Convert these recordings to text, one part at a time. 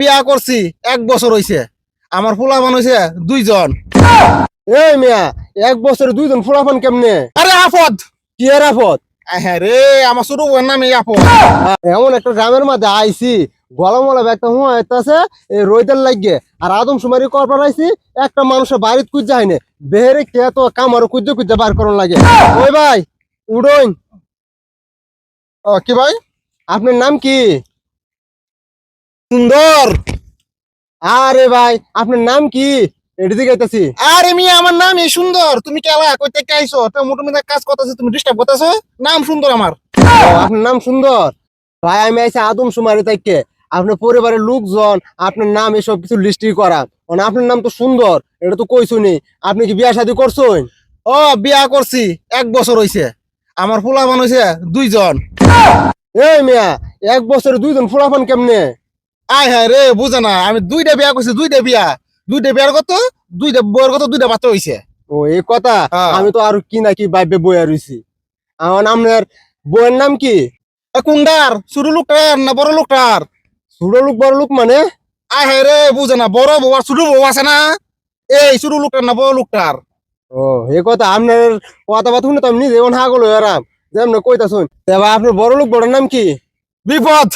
বিয়া করছি এক বছর হইছে। আমার ফুলাবান হইছে দুইজন। এই মিয়া এক বছরে দুইজন ফুলাফান কেমনে? আরে আফদ কি এর আফত? হ্যাঁ রে আমার ছোট বোন নামে আফদ এমন একটা গ্রামের মধ্যে আইছি গলামলা ব্যাগটা হুয়া হইতাছে এই রোদের লাগিয়ে। আর আদম সুমারি করবার আইছি একটা মানুষের বাড়িত কুজ যায় না বেহেরে কে তো কামারও কুজে কুজে বার করন লাগে। ওই ভাই উড়ইন। ও, কি ভাই? আপনার নাম কি? সুন্দর। আরে ভাই আপনার নাম কি? এদিকে গাইতাছি আরে মিয়া আমার নাম এই সুন্দর। তুমি কেলা কই থেকে আইছো? তো মোটামুটি কাজ করতেছো তুমি ডিস্টার্ব করতেছো? নাম সুন্দর আমার। আপনার নাম সুন্দর। ভাই আমি আইছি আদম সুমারি থেকে আপনার পরিবারের লোকজন আপনার নাম এসব কিছু লিস্টি করা। মানে আপনার নাম তো সুন্দর। এটা তো কই শুনি আপনি কি বিয়া শাদী করছেন? ও বিয়া করছি। এক বছর হইছে। আমার ফুলাবান হইছে দুইজন। এই মিয়া এক বছরে দুইজন ফুলাফান কেমনে? আয় হ্যাঁ রে বুঝে না। আমি দুইটা বিয়া করছি দুইটা বিয়া। দুইটা বিয়ার কত? দুইটা বউয়ের কত? দুইটা বাচ্চা হইছে। ও এই কথা হ্যাঁ। আমি তো আর কি না কি ভাইবে বইয়া রইছি। আমার আপনার বইয়ের নাম কি? এ কুন্ডার ছোট লোকটার না বড় লোকটার? ছোট লোক বড় লোক মানে? আয় হ্যাঁ রে বুঝে না বড় বউ আর ছোট বউ আছে না? এই ছোট লোকটার না বড় লোকটার? ও এই কথা আপনার কথা বার্তা শুনে তো আমি নিজে এমন হাগল হয়ে আরাম যেমন কইতা শুন এবার আপনার বড় লোক বড় নাম কি? বিপদ।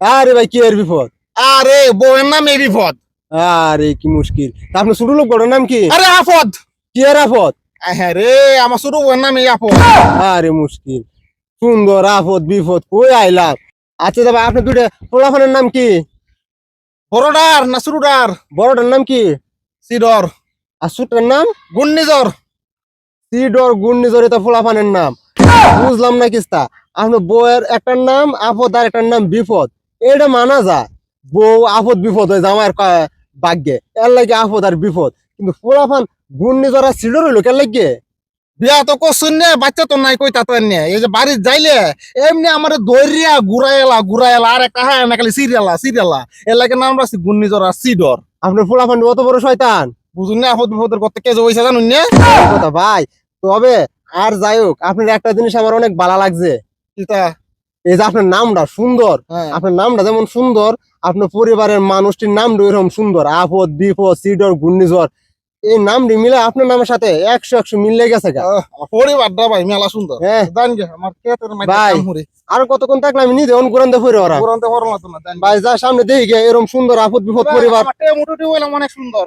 আরে ভাই কি এর বিপদ? আরে বউয়ের নাম এই বিপদ। আরে কি মুশকিল। আপনার ছোট লোক বড় নাম কি? আরে আপদ কি এর আফত হ্যাঁ রে আমার ছোট বউয়ের নাম এই আপদ আরে মুশকিল। সুন্দর আফত বিপদ কই আইলাম? আচ্ছা দাদা আপনার দুইটা পোলাফানের নাম কি? বড়টার না ছোটটার বড়টার নাম কি? সিডর। আর ছোটটার নাম? গুন্নিজর সিডর গুন্নিজরে তো ফুলাফানের নাম। বুঝলাম না কিস্তা। আপনার বউয়ের একটার নাম আপদ আর একটার নাম বিপদ। এটা মানা যায়। বউ আপদ বিপদ হয়ে আমার ভাগ্যে। এর লাগে আপদ আর বিপদ। কিন্তু ফুলাফান গুন্নিজর আর সিডর হইল কেন লাগে? বিয়া তো করছুন নে বাচ্চা তো নাই কই তা তো নে এই যে বাড়ির যাইলে এমনি আমার দৈরিয়া ঘুরাইলা ঘুরাইলা আর একটা হ্যাঁ না খালি সিরিয়ালা সিরিয়ালা। এর লাগে নাম রাখছি গুন্নিজর আর সিডর। আপনার ফুলাফান অত বড় শয়তান? বুঝুন না আপদ বিপদের করতে কে যে জানুন না। কথা ভাই তবে আর যাই হোক আপনার একটা জিনিস আমার অনেক ভালো লাগছে। এই যে আপনার নামটা সুন্দর। হ্যাঁ। আপনার নামটা যেমন সুন্দর আপনার পরিবারের মানুষটির নাম এরকম সুন্দর আপদ বিপদ সিডর ঘূর্ণিঝড় এই নামটি মিলে আপনার নামের সাথে একশো একশো মিললে গেছে পরিবারটা ভাই মেলা সুন্দর। হ্যাঁ। ভাই। আর কতক্ষণ থাকলে আমি নিজে অনুকরণ দিয়ে ফুরে ওরা। পুরানতে হরলা তো না জান ভাই যা সামনে দেখি এরকম সুন্দর আপদ বিপদ পরিবার। আমার টে মুটুটি হইলাম অনেক সুন্দর।